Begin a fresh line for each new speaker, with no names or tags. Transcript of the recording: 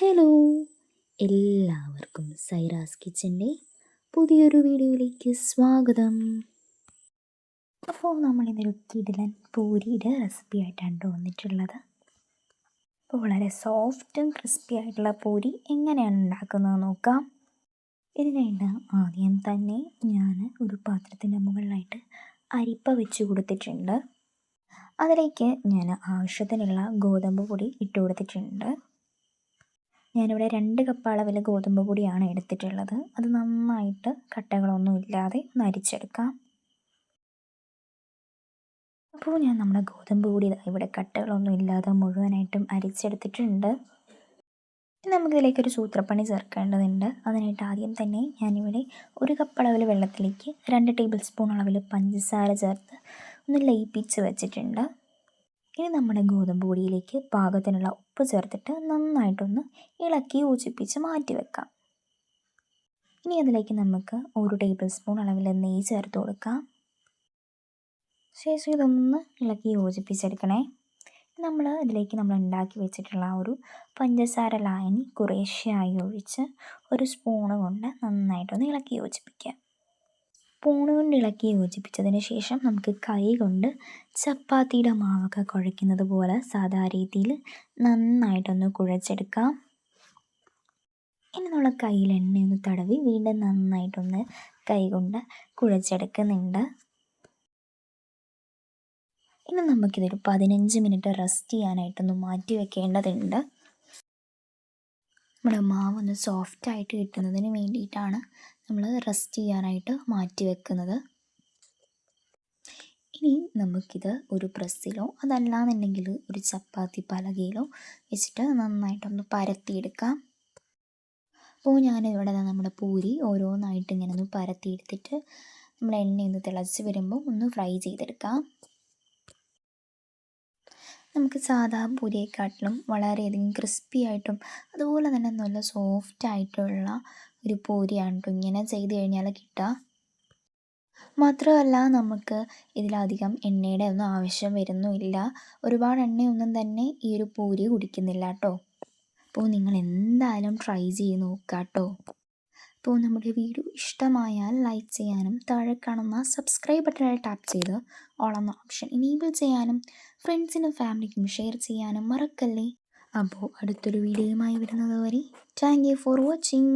Hello എല്ലാവർക്കും സൈറാസ് കിച്ചന്റെ പുതിയൊരു വീഡിയോയിലേക്ക് സ്വാഗതം. അപ്പോൾ നമ്മളിതൊരു കിടിലൻ പൂരിയുടെ റെസിപ്പി ആയിട്ടാണ് വന്നിട്ടുള്ളത്. അപ്പോൾ വളരെ സോഫ്റ്റും ക്രിസ്പി ആയിട്ടുള്ള പൂരി എങ്ങനെയാണ് ഉണ്ടാക്കുന്നത് നോക്കാം. ഇതിനായിട്ട് ആദ്യം തന്നെ ഞാൻ ഒരു പാത്രത്തിന്റെ മുകളിലായിട്ട് അരിപ്പ വെച്ച് കൊടുത്തിട്ടുണ്ട്. അതിലേക്ക് ഞാൻ ആവശ്യത്തിനുള്ള ഗോതമ്പ് പൊടി ഇട്ട് കൊടുത്തിട്ടുണ്ട്. ഞാനിവിടെ രണ്ട് കപ്പ് അളവിൽ ഗോതമ്പ് പൊടിയാണ് എടുത്തിട്ടുള്ളത്. അത് നന്നായിട്ട് കട്ടകളൊന്നും ഇല്ലാതെ ഒന്ന് അരിച്ചെടുക്കാം. അപ്പോൾ ഞാൻ നമ്മുടെ ഗോതമ്പ് പൊടി ഇവിടെ കട്ടകളൊന്നും ഇല്ലാതെ മുഴുവനായിട്ടും അരിച്ചെടുത്തിട്ടുണ്ട്. നമുക്കിതിലേക്കൊരു സൂത്രപ്പണി ചേർക്കേണ്ടതുണ്ട്. അതിനായിട്ട് ആദ്യം തന്നെ ഞാനിവിടെ ഒരു കപ്പ് അളവിൽ വെള്ളത്തിലേക്ക് രണ്ട് ടേബിൾ സ്പൂൺ അളവിൽ പഞ്ചസാര ചേർത്ത് ഒന്ന് ലയിപ്പിച്ച് വെച്ചിട്ടുണ്ട്. ഇനി നമ്മുടെ ഗോതമ്പ് പൊടിയിലേക്ക് പാകത്തിനുള്ള ഉപ്പ് ചേർത്തിട്ട് നന്നായിട്ടൊന്ന് ഇളക്കി യോജിപ്പിച്ച് മാറ്റി വെക്കാം. ഇനി അതിലേക്ക് നമുക്ക് ഒരു ടേബിൾ സ്പൂൺ അളവിൽ നെയ്യ് ചേർത്ത് കൊടുക്കാം. ശേഷം ഇതൊന്ന് ഇളക്കി യോജിപ്പിച്ചെടുക്കണേ. നമ്മൾ ഇതിലേക്ക് നമ്മൾ ഉണ്ടാക്കി വെച്ചിട്ടുള്ള ഒരു പഞ്ചസാര ലായനി കുറേശ്ശെയായി ഒഴിച്ച് ഒരു സ്പൂണ് കൊണ്ട് നന്നായിട്ടൊന്ന് ഇളക്കി യോജിപ്പിക്കാം. സ്പൂണ് കൊണ്ട് ഇളക്കി യോജിപ്പിച്ചതിന് ശേഷം നമുക്ക് കൈ കൊണ്ട് ചപ്പാത്തിയുടെ മാവൊക്കെ കുഴയ്ക്കുന്നത് പോലെ സാധാ രീതിയിൽ നന്നായിട്ടൊന്ന് കുഴച്ചെടുക്കാം. ഇനി നമ്മൾ കയ്യിൽ എണ്ണയൊന്ന് തടവി വീണ്ടും നന്നായിട്ടൊന്ന് കൈ കൊണ്ട് കുഴച്ചെടുക്കുന്നുണ്ട്. ഇനി നമുക്കിതൊരു പതിനഞ്ച് മിനിറ്റ് റെസ്റ്റ് ചെയ്യാനായിട്ടൊന്ന് മാറ്റി വെക്കേണ്ടതുണ്ട്. നമ്മുടെ മാവ് ഒന്ന് സോഫ്റ്റായിട്ട് കിട്ടുന്നതിന് വേണ്ടിയിട്ടാണ് നമ്മൾ റെസ്റ്റ് ചെയ്യാനായിട്ട് മാറ്റി വെക്കുന്നത്. ഇനി നമുക്കിത് ഒരു പ്രസ്സിലോ അതല്ലാന്നുണ്ടെങ്കിൽ ഒരു ചപ്പാത്തി പലകയിലോ വെച്ചിട്ട് നന്നായിട്ടൊന്ന് പരത്തിയെടുക്കാം. അപ്പോൾ ഞാനിവിടെ നമ്മുടെ പൂരി ഓരോന്നായിട്ട് ഇങ്ങനെ ഒന്ന് പരത്തിയെടുത്തിട്ട് നമ്മൾ എണ്ണയൊന്ന് തിളച്ച് വരുമ്പോൾ ഒന്ന് ഫ്രൈ ചെയ്തെടുക്കാം. നമുക്ക് സാധാ പൂരിയെക്കാട്ടിലും വളരെയധികം ക്രിസ്പി ആയിട്ടും അതുപോലെ തന്നെ നല്ല സോഫ്റ്റ് ആയിട്ടുള്ള ഒരു പൂരിയാണ് കേട്ടോ ഇങ്ങനെ ചെയ്ത് കഴിഞ്ഞാൽ കിട്ടുക. മാത്രമല്ല നമുക്ക് ഇതിലധികം എണ്ണയുടെ ഒന്നും ആവശ്യം വരുന്നുമില്ല. ഒരുപാട് എണ്ണയൊന്നും തന്നെ ഈ ഒരു പൂരി കുടിക്കുന്നില്ല കേട്ടോ അപ്പോൾ നിങ്ങൾ എന്തായാലും ട്രൈ ചെയ്ത് നോക്കാം കേട്ടോ അപ്പോൾ നമ്മുടെ വീഡിയോ ഇഷ്ടമായാൽ ലൈക്ക് ചെയ്യാനും താഴെ കാണുന്ന സബ്സ്ക്രൈബ് ബട്ടണിൽ ടാപ്പ് ചെയ്ത് ഓളെന്ന ഓപ്ഷൻ ഇനേബിൾ ചെയ്യാനും ഫ്രണ്ട്സിനും ഫാമിലിക്കും ഷെയർ ചെയ്യാനും മറക്കല്ലേ. അപ്പോൾ അടുത്തൊരു വീഡിയോയുമായി വരുന്നത് വരെ താങ്ക് യു ഫോർ വാച്ചിങ്